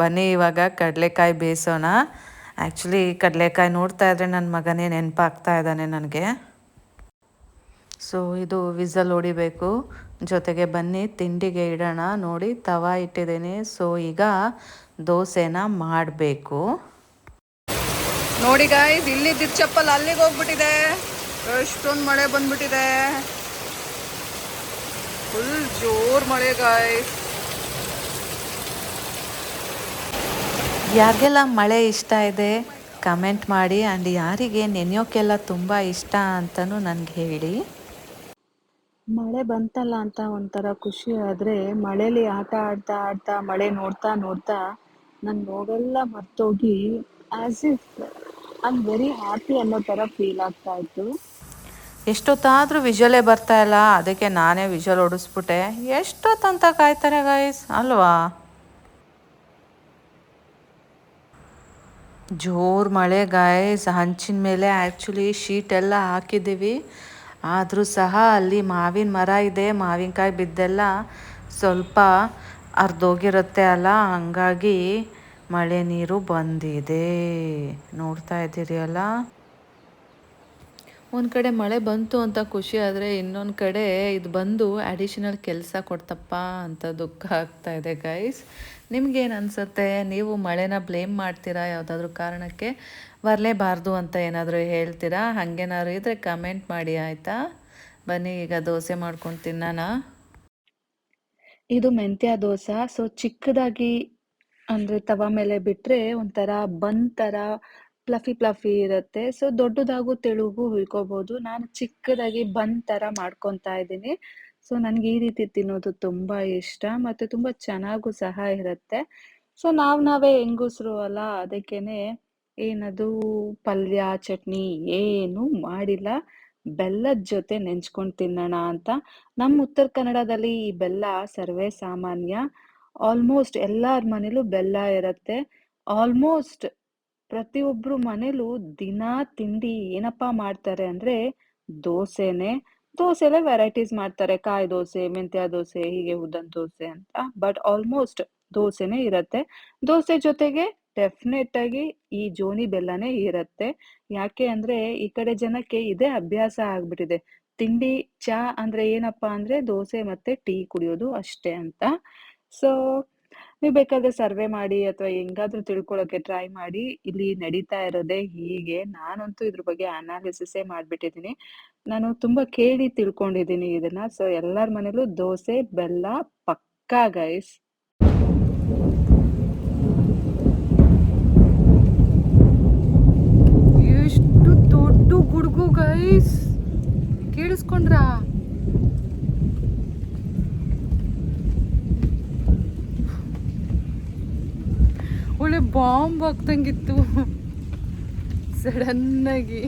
ಬನ್ನಿ ಇವಾಗ ಕಡಲೆಕಾಯಿ ಬೇಯಿಸೋಣ. ಆ್ಯಕ್ಚುಲಿ ಕಡಲೆಕಾಯಿ ನೋಡ್ತಾ ಇದ್ರೆ ನನ್ನ ಮಗನೇ ನೆನಪಾಗ್ತಾ ಇದ್ದಾನೆ ನನಗೆ. ಸೊ ಇದು ವಿಸಲ್ ಹೊಡಿಬೇಕು. ಜೊತೆಗೆ ಬನ್ನಿ, ತಿಂಡಿಗೆ ಇಡೋಣ. ನೋಡಿ, ತವಾ ಇಟ್ಟಿದ್ದೀನಿ. ಸೊ ಈಗ ದೋಸೆನ ಮಾಡಬೇಕು. ನೋಡಿ ಗಾಯ್ಸ್ ಇಲ್ಲಿದ್ದಿದ್ದ ಚಪ್ಪಲ್ ಅಲ್ಲಿಗೆ ಹೋಗ್ಬಿಟ್ಟಿದೆ. ಎಷ್ಟೊಂದು ಮಳೆ ಬಂದ್ಬಿಟ್ಟಿದೆ. ಫುಲ್ ಜೋರ್ ಮಳೆ ಗಾಯ್ಸ್ ಯಾರಿಗೆಲ್ಲ ಮಳೆ ಇಷ್ಟ ಇದೆ ಕಮೆಂಟ್ ಮಾಡಿ. ಆ್ಯಂಡ್ ಯಾರಿಗೆ ನೆನೆಯೋಕ್ಕೆಲ್ಲ ತುಂಬ ಇಷ್ಟ ಅಂತಲೂ ನನಗೆ ಹೇಳಿ. ಮಳೆ ಬಂತಲ್ಲ ಅಂತ ಒಂಥರ ಖುಷಿ ಆದರೆ ಮಳೇಲಿ ಆಟ ಆಡ್ತಾ ಆಡ್ತಾ ಮಳೆ ನೋಡ್ತಾ ನೋಡ್ತಾ ನಾನು ನೋವೆಲ್ಲ ಮರ್ತೋಗಿ as if I very happy ಅನ್ನೋ ತರ ಫೀಲ್ ಆಗ್ತಾ ಇತ್ತು. ಎಷ್ಟೊತ್ತಾದರೂ ವಿಜುವಲೇ ಬರ್ತಾ ಇಲ್ಲ, ಅದಕ್ಕೆ ನಾನೇ ವಿಜುವಲ್ ಹೊಡಿಸ್ಬಿಟ್ಟೆ ಎಷ್ಟೊತ್ತಂತ ಕಾಯ್ತಾರೆ ಗಾಯ್ಸ್ ಅಲ್ವಾ? ಜೋರ್ ಮಳೆ ಗಾಯ್ಸ್ ಹಂಚಿನ ಮೇಲೆ ಆ್ಯಕ್ಚುಲಿ ಶೀಟ್ ಎಲ್ಲ ಹಾಕಿದ್ದೀವಿ. ಆದರೂ ಸಹ ಅಲ್ಲಿ ಮಾವಿನ ಮರ ಇದೆ, ಮಾವಿನಕಾಯಿ ಬಿದ್ದೆಲ್ಲ ಸ್ವಲ್ಪ ಅರ್ಧೋಗಿರುತ್ತೆ ಅಲ್ಲ. ಹಂಗಾಗಿ ಮಳೆ ನೀರು ಬಂದಿದೆ. ನೋಡ್ತಾ ಇದ್ದೀರಿ ಅಲ್ಲ ಒಂದು ಕಡೆ ಮಳೆ ಬಂತು ಅಂತ ಖುಷಿ ಆದರೆ ಇನ್ನೊಂದು ಕಡೆ ಇದು ಬಂದು ಅಡಿಷನಲ್ ಕೆಲಸ ಕೊಡ್ತಪ್ಪ ಅಂತ ದುಃಖ ಆಗ್ತಾ ಇದೆ ಗೈಸ್ ನಿಮ್ಗೇನು ಅನಿಸುತ್ತೆ? ನೀವು ಮಳೆನ ಬ್ಲೇಮ್ ಮಾಡ್ತೀರಾ? ಯಾವುದಾದ್ರೂ ಕಾರಣಕ್ಕೆ ಬರಲೇಬಾರ್ದು ಅಂತ ಏನಾದರೂ ಹೇಳ್ತೀರಾ? ಹಾಗೇನಾದ್ರು ಇದ್ದರೆ ಕಮೆಂಟ್ ಮಾಡಿ ಆಯಿತಾ? ಬನ್ನಿ ಈಗ ದೋಸೆ ಮಾಡ್ಕೊಂಡು ತಿನ್ನೋಣ. ಇದು ಮೆಂತ್ಯ ದೋಸೆ ಸೊ ಚಿಕ್ಕದಾಗಿ ಅಂದ್ರೆ ತವಾ ಮೇಲೆ ಬಿಟ್ರೆ ಒಂಥರ ಬನ್ ತರ ಪ್ಲಫಿ ಪ್ಲಫಿ ಇರುತ್ತೆ. ಸೊ ದೊಡ್ಡದಾಗೂ ತೆಳುಗು ಹುಯ್ಕೋಬಹುದು ನಾನು ಚಿಕ್ಕದಾಗಿ ಬನ್ ತರ ಮಾಡ್ಕೊತಾ ಇದ್ದೀನಿ. ಸೊ ನನ್ಗೆ ಈ ರೀತಿ ತಿನ್ನೋದು ತುಂಬಾ ಇಷ್ಟ ಮತ್ತೆ ತುಂಬಾ ಚೆನ್ನಾಗೂ ಸಹ ಇರುತ್ತೆ. ಸೊ ನಾವ್ ನಾವೇ ಹೆಂಗುಸ್ರು ಅಲ್ಲ, ಅದಕ್ಕೇನೆ ಏನದು ಪಲ್ಯ, ಚಟ್ನಿ ಏನು ಮಾಡಿಲ್ಲ. ಬೆಲ್ಲದ ಜೊತೆ ನೆಂಚ್ಕೊಂಡು ತಿನ್ನೋಣ ಅಂತ. ನಮ್ಮ ಉತ್ತರ ಕನ್ನಡದಲ್ಲಿ ಈ ಬೆಲ್ಲ ಸರ್ವೇ ಸಾಮಾನ್ಯ. ಆಲ್ಮೋಸ್ಟ್ ಎಲ್ಲಾರ ಮನೇಲೂ ಬೆಲ್ಲ ಇರುತ್ತೆ. ಆಲ್ಮೋಸ್ಟ್ ಪ್ರತಿಯೊಬ್ರು ಮನೇಲೂ ದಿನಾ ತಿಂಡಿ ಏನಪ್ಪಾ ಮಾಡ್ತಾರೆ ಅಂದ್ರೆ ದೋಸೆನೆ. ದೋಸೆಲೆ ವೆರೈಟೀಸ್ ಮಾಡ್ತಾರೆ. ಕಾಯಿ ದೋಸೆ, ಮೆಂತ್ಯ ದೋಸೆ, ಹೀಗೆ ಉದ್ದನ್ ದೋಸೆ ಅಂತ. ಬಟ್ ಆಲ್ಮೋಸ್ಟ್ ದೋಸೆನೆ ಇರತ್ತೆ. ದೋಸೆ ಜೊತೆಗೆ ಡೆಫಿನೆಟ್ ಆಗಿ ಈ ಜೋನಿ ಬೆಲ್ಲನೇ ಇರತ್ತೆ. ಯಾಕೆ ಅಂದ್ರೆ ಈ ಕಡೆ ಜನಕ್ಕೆ ಇದೇ ಅಭ್ಯಾಸ ಆಗ್ಬಿಟ್ಟಿದೆ. ತಿಂಡಿ ಚಾ ಅಂದ್ರೆ ಏನಪ್ಪಾ ಅಂದ್ರೆ ದೋಸೆ ಮತ್ತೆ ಟೀ ಕುಡಿಯೋದು ಅಷ್ಟೇ ಅಂತ. ಸೊ ನೀವು ಬೇಕಾದ್ರೆ ಸರ್ವೆ ಮಾಡಿ ಅಥವಾ ಹೆಂಗಾದ್ರೂ ತಿಳ್ಕೊಳಕ್ಕೆ ಟ್ರೈ ಮಾಡಿ. ಇಲ್ಲಿ ನಡೀತಾ ಇರೋದೇ ಹೀಗೆ. ನಾನಂತೂ ಇದ್ರ ಬಗ್ಗೆ ಅನಾಲಿಸಿಸೇ ಮಾಡಿಬಿಟ್ಟಿದ್ದೀನಿ. ನಾನು ತುಂಬಾ ಕೇಳಿ ತಿಳ್ಕೊಂಡಿದ್ದೀನಿ ಇದನ್ನ. ಸೊ ಎಲ್ಲಾರ ಮನೇಲೂ ದೋಸೆ, ಬೆಲ್ಲ, ಪಕ್ಕಾ ಗೈಸ್ ಎಷ್ಟು ದೊಡ್ಡ ಗುಡುಗು ಗೈಸ್ ಕೇಳಿಸ್ಕೊಂಡ್ರಾ? ಒಳ್ಳೆ ಬಾಂಬ್ ಆಗ್ತಂಗಿತ್ತು ಸಡನ್ನಾಗಿ.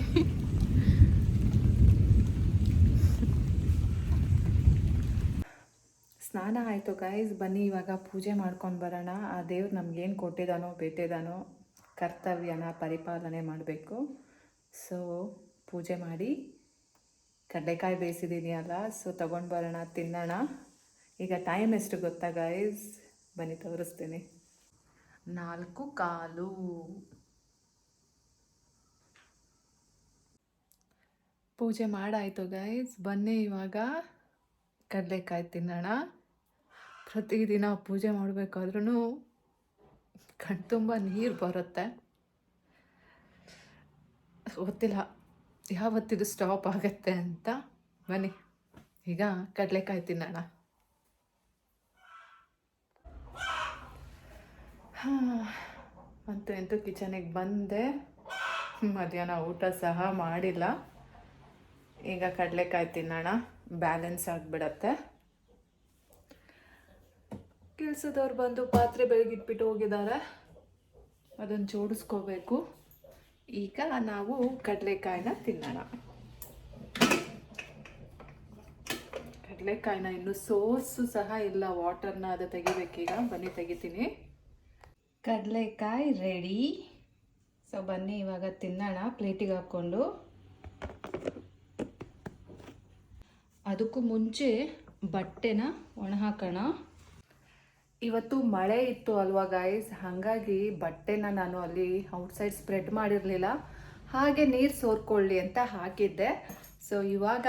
ಸ್ನಾನ ಆಯಿತು ಗೈಸ್ ಬನ್ನಿ, ಇವಾಗ ಪೂಜೆ ಮಾಡ್ಕೊಂಡು ಬರೋಣ. ಆ ದೇವ್ರು ನಮ್ಗೇನು ಕೊಟ್ಟಿದ್ದಾನೋ ಬಿಟ್ಟಿದ್ದಾನೋ ಕರ್ತವ್ಯನ ಪರಿಪಾಲನೆ ಮಾಡಬೇಕು. ಸೊ ಪೂಜೆ ಮಾಡಿ ಕಡಲೆಕಾಯಿ ಬೇಯಿಸಿದ್ದೀನಿ ಅಲ್ಲ ಸೊ ತಗೊಂಡು ಬರೋಣ, ತಿನ್ನೋಣ. ಈಗ ಟೈಮ್ ಎಷ್ಟು ಗೊತ್ತಾ ಗೈಸ್ ಬನ್ನಿ ತೋರಿಸ್ತೀನಿ. ನಾಲ್ಕು ಕಾಲು. ಪೂಜೆ ಮಾಡಾಯಿತು ಗೈಸ್ ಬನ್ನಿ ಇವಾಗ ಕಡಲೆಕಾಯಿ ತಿನ್ನೋಣ. ಪ್ರತಿದಿನ ಪೂಜೆ ಮಾಡಬೇಕಾದ್ರೂ ಕಣ್ತುಂಬ ನೀರು ಬರುತ್ತೆ. ಗೊತ್ತಿಲ್ಲ ಯಾವತ್ತಿದು ಸ್ಟಾಪ್ ಆಗತ್ತೆ ಅಂತ. ಬನ್ನಿ, ಈಗ ಕಡಲೆಕಾಯಿ ತಿನ್ನೋಣ. ಅಂತೂ ಎಂತೂ ಕಿಚನಿಗೆ ಬಂದೆ. ಮಧ್ಯಾಹ್ನ ಊಟ ಸಹ ಮಾಡಿಲ್ಲ. ಈಗ ಕಡಲೆಕಾಯಿ ತಿನ್ನೋಣ. ಬ್ಯಾಲೆನ್ಸ್ ಆಗಿಬಿಡತ್ತೆ. ಕೆಲಸದವ್ರು ಬಂದು ಪಾತ್ರೆ ಬೆಳಗಿಟ್ಬಿಟ್ಟು ಹೋಗಿದ್ದಾರೆ. ಅದನ್ನು ಜೋಡಿಸ್ಕೋಬೇಕು. ಈಗ ನಾವು ಕಡಲೆಕಾಯಿನ ತಿನ್ನೋಣ. ಕಡಲೆಕಾಯಿನ ಇನ್ನು ಸೋಸು ಸಹ ಇಲ್ಲ. ವಾಟರ್ನ ಅದು ತೆಗಿಬೇಕೀಗ. ಬನ್ನಿ, ತೆಗಿತೀನಿ. ಕಡಲೆಕಾಯಿ ರೆಡಿ ಸೊ ಬನ್ನಿ, ಇವಾಗ ತಿನ್ನೋಣ. ಪ್ಲೇಟಿಗೆ ಹಾಕ್ಕೊಂಡು. ಅದಕ್ಕೂ ಮುಂಚೆ ಬಟ್ಟೆನ ಒಣ ಹಾಕೋಣ ಇವತ್ತು ಮಳೆ ಇತ್ತು ಅಲ್ವಾ ಗಾಯ್ಸ್ ಹಾಗಾಗಿ ಬಟ್ಟೆನ ನಾನು ಅಲ್ಲಿ ಔಟ್ಸೈಡ್ ಸ್ಪ್ರೆಡ್ ಮಾಡಿರಲಿಲ್ಲ. ಹಾಗೆ ನೀರು ಸೋರ್ಕೊಳ್ಳಿ ಅಂತ ಹಾಕಿದ್ದೆ. ಸೊ ಇವಾಗ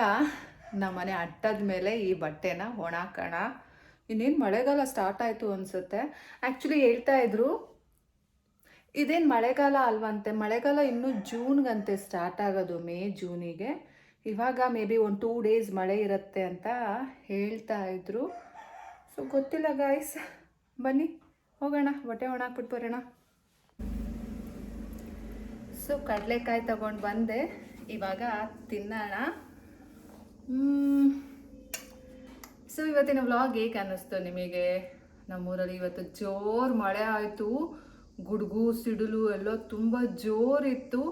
ನಮ್ಮನೆ ಅಟ್ಟದ ಮೇಲೆ ಈ ಬಟ್ಟೆನ ಒಣಾಕೋಣ ಇನ್ನೇನು ಮಳೆಗಾಲ ಸ್ಟಾರ್ಟ್ ಆಯಿತು ಅನಿಸುತ್ತೆ. ಆ್ಯಕ್ಚುಲಿ ಹೇಳ್ತಾ ಇದ್ರು, ಇದೇನು ಮಳೆಗಾಲ ಅಲ್ವಂತೆ? ಮಳೆಗಾಲ ಇನ್ನೂ ಜೂನ್ಗಂತೆ ಸ್ಟಾರ್ಟ್ ಆಗೋದು, ಮೇ, ಜೂನಿಗೆ. ಇವಾಗ ಮೇ ಬಿ ಒಂದು ಟೂ ಡೇಸ್ ಮಳೆ ಇರುತ್ತೆ ಅಂತ ಹೇಳ್ತಾ ಇದ್ರು. ಸೊ ಗೊತ್ತಿಲ್ಲ ಗಾಯ್ಸ್ ಬನ್ನಿ, ಹೋಗೋಣ, ಬಟ್ಟೆ ಒಣಾಕ್ಬಿಟ್ಟು ಬರೋಣ. ಸೊ ಕಡಲೆಕಾಯಿ ತಗೊಂಡು ಬಂದೆ. ಇವಾಗ ತಿನ್ನೋಣ. ಸೊ ಇವತ್ತಿನ ವ್ಲಾಗ್ ಏಕೆ ಅನ್ನಿಸ್ತು ನಿಮಗೆ? ನಮ್ಮೂರಲ್ಲಿ ಇವತ್ತು ಜೋರು ಮಳೆ ಆಯಿತು. ಗುಡುಗು, ಸಿಡಿಲು ಎಲ್ಲ ತುಂಬ ಜೋರಿತ್ತು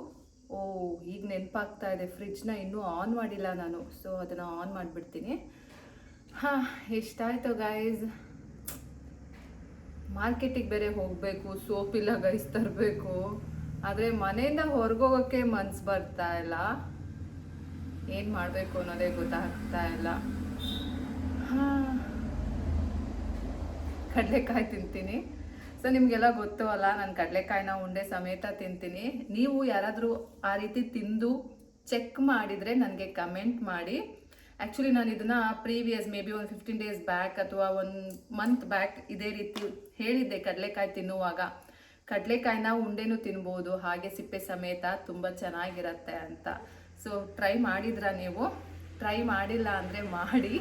ಓ, ಈಗ ನೆನಪಾಗ್ತಾ ಇದೆ. ಫ್ರಿಜ್ನ ಇನ್ನೂ ಆನ್ ಮಾಡಿಲ್ಲ ನಾನು. ಸೊ ಅದನ್ನು ಆನ್ ಮಾಡಿಬಿಡ್ತೀನಿ. ಹಾಂ, ಎಷ್ಟಾಯಿತು ಗೈಸ್ ಮಾರ್ಕೆಟಿಗೆ ಬೇರೆ ಹೋಗಬೇಕು ಸೋಪಿಲ್ಲ ಗೈಸ್ ತರಬೇಕು. ಆದರೆ ಮನೆಯಿಂದ ಹೊರಗೋಗೋಕ್ಕೆ ಮನ್ಸು ಬರ್ತಾ ಇಲ್ಲ. ಏನು ಮಾಡಬೇಕು ಅನ್ನೋದೇ ಗೊತ್ತಾಗ್ತಾ ಇಲ್ಲ. ಕಡಲೆಕಾಯಿ ತಿಂತೀನಿ. ಸೊ ನಿಮಗೆಲ್ಲ ಗೊತ್ತು ಅಲ್ಲ, ನಾನು ಕಡಲೆಕಾಯಿನ ಉಂಡೆ ಸಮೇತ ತಿಂತೀನಿ. ನೀವು ಯಾರಾದರೂ ಆ ರೀತಿ ತಿಂದು ಚೆಕ್ ಮಾಡಿದರೆ ನನಗೆ ಕಮೆಂಟ್ ಮಾಡಿ. ಆ್ಯಕ್ಚುಲಿ ನಾನು ಇದನ್ನು ಪ್ರೀವಿಯಸ್ ಮೇ ಬಿ ಒಂದು ಫಿಫ್ಟೀನ್ ಡೇಸ್ ಬ್ಯಾಕ್ ಅಥವಾ ಒಂದು ಮಂತ್ ಬ್ಯಾಕ್ ಇದೇ ರೀತಿ ಹೇಳಿದ್ದೆ ಕಡಲೆಕಾಯಿ ತಿನ್ನುವಾಗ. ಕಡಲೆಕಾಯಿನ ಉಂಡೆನೂ ತಿನ್ಬೋದು, ಹಾಗೆ ಸಿಪ್ಪೆ ಸಮೇತ ತುಂಬ ಚೆನ್ನಾಗಿರತ್ತೆ ಅಂತ. ಸೊ ಟ್ರೈ ಮಾಡಿದ್ರಾ ನೀವು? ಟ್ರೈ ಮಾಡಿಲ್ಲ ಅಂದರೆ ಮಾಡಿ.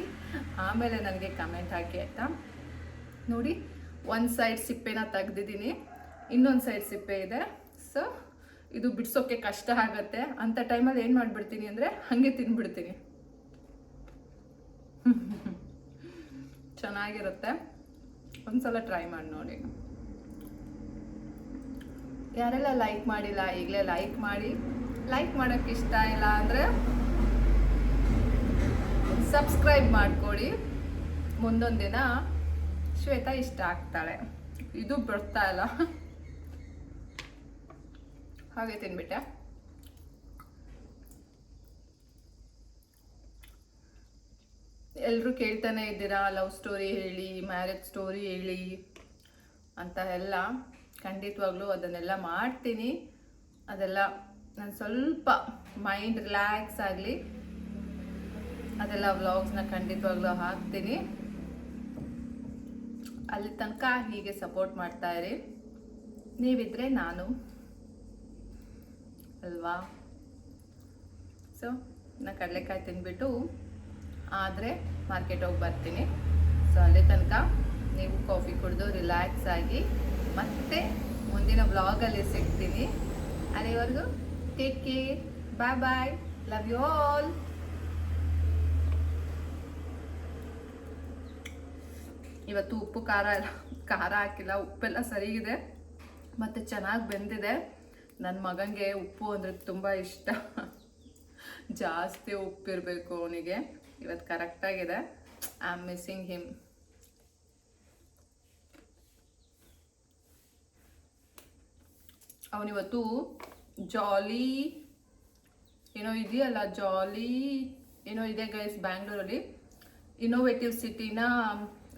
ಆಮೇಲೆ ನನಗೆ ಕಮೆಂಟ್ ಹಾಕಿ ಆಯಿತಾ? ನೋಡಿ, ಒಂದು ಸೈಡ್ ಸಿಪ್ಪೆನ ತೆಗ್ದಿದ್ದೀನಿ, ಇನ್ನೊಂದು ಸೈಡ್ ಸಿಪ್ಪೆ ಇದೆ. ಸೊ ಇದು ಬಿಡಿಸೋಕ್ಕೆ ಕಷ್ಟ ಆಗುತ್ತೆ. ಅಂಥ ಟೈಮಲ್ಲಿ ಏನು ಮಾಡಿಬಿಡ್ತೀನಿ ಅಂದರೆ, ಹಾಗೆ ತಿನ್ಬಿಡ್ತೀನಿ. ಚೆನ್ನಾಗಿರುತ್ತೆ. ಒಂದ್ಸಲ ಟ್ರೈ ಮಾಡಿ ನೋಡಿ. ಯಾರೆಲ್ಲ ಲೈಕ್ ಮಾಡಿಲ್ಲ, ಈಗಲೇ ಲೈಕ್ ಮಾಡಿ. ಲೈಕ್ ಮಾಡೋಕ್ಕೆ ಇಷ್ಟ ಇಲ್ಲ ಅಂದರೆ ಸಬ್ಸ್ಕ್ರೈಬ್ ಮಾಡ್ಕೊಳ್ಳಿ ಮುಂದೊಂದು ದಿನ ಶ್ವೇತಾ ಇಷ್ಟ ಆಗ್ತಾಳೆ ಇದು ಬರ್ತಾ ಇಲ್ಲ ಹಾಗೆ ತಿನ್ಬಿಟ್ಟೆ ಎಲ್ಲರೂ ಕೇಳ್ತಾನೆ ಇದ್ದೀರಾ ಲವ್ ಸ್ಟೋರಿ ಹೇಳಿ ಮ್ಯಾರೇಜ್ ಸ್ಟೋರಿ ಹೇಳಿ ಅಂತ ಎಲ್ಲ ಖಂಡಿತವಾಗ್ಲೂ ಅದನ್ನೆಲ್ಲ ಮಾಡ್ತೀನಿ. ಅದೆಲ್ಲ ನಾನು ಸ್ವಲ್ಪ ಮೈಂಡ್ ರಿಲ್ಯಾಕ್ಸ್ ಆಗಲಿ ಅದೆಲ್ಲ ವ್ಲಾಗ್ಸ್ನ ಖಂಡಿತವಾಗ್ಲೂ ಹಾಕ್ತೀನಿ. ಅಲ್ಲಿ ತನಕ ಹೀಗೆ ಸಪೋರ್ಟ್ ಮಾಡ್ತಾ ಇರಿ. ನೀವಿದ್ರೆ ನಾನು. ಅಲ್ವಾ? ಸೊ ನಾ ಕಡಲೆಕಾಯಿ ತಿಂದ್ಬಿಟ್ಟು ಆದರೆ ಮಾರ್ಕೆಟ್ ಹೋಗಿ ಬರ್ತೀನಿ. ಸೊ ಅಲ್ಲಿ ತನಕ ನೀವು ಕಾಫಿ ಕುಡಿದು ರಿಲ್ಯಾಕ್ಸ್ ಆಗಿ ಮತ್ತೆ ಮುಂದಿನ ವ್ಲಾಗಲ್ಲಿ ಸಿಗ್ತೀನಿ. ಅಲ್ಲಿವರೆಗೂ take care bye bye love you all ಇವತ್ತು ಉಪ್ಪು, ಖಾರ ಎಲ್ಲ, ಖಾರ ಹಾಕಿಲ್ಲ, ಉಪ್ಪೆಲ್ಲ ಸರಿಗಿದೆ. ಮತ್ತು ಚೆನ್ನಾಗಿ ಬೆಂದಿದೆ. ನನ್ನ ಮಗನಿಗೆ ಉಪ್ಪು ಅಂದರೆ ತುಂಬ ಇಷ್ಟ. ಜಾಸ್ತಿ ಉಪ್ಪಿರಬೇಕು ಅವನಿಗೆ. ಇವತ್ತು ಕರೆಕ್ಟಾಗಿದೆ ಐ ಆಮ್ ಮಿಸ್ಸಿಂಗ್ ಹಿಮ್ ಅವನಿವತ್ತು ಜಾಲಿ ಏನೋ ಇದೆಯಲ್ಲ ಜಾಲಿ ಏನೋ ಇದೆ ಗೈಸ್ ಬ್ಯಾಂಗ್ಳೂರಲ್ಲಿ ಇನ್ನೋವೇಟಿವ್ ಸಿಟಿನ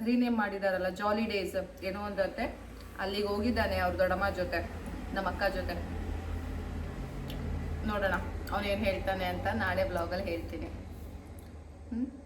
ರೀನೇಮ್ ಮಾಡಿದಾರಲ್ಲ ಜಾಲಿ ಡೇಸ್ ಏನೋ ಒಂದತ್ತೆ ಅಲ್ಲಿಗೆ ಹೋಗಿದ್ದಾನೆ ಅವ್ರ ದೊಡ್ಡಮ್ಮ ಜೊತೆ, ನಮ್ಮ ಅಕ್ಕ ಜೊತೆ. ನೋಡೋಣ ಅವನೇನು ಹೇಳ್ತಾನೆ ಅಂತ ನಾಳೆ ಬ್ಲಾಗಲ್ಲಿ ಹೇಳ್ತೀನಿ. ಹ್ಞೂ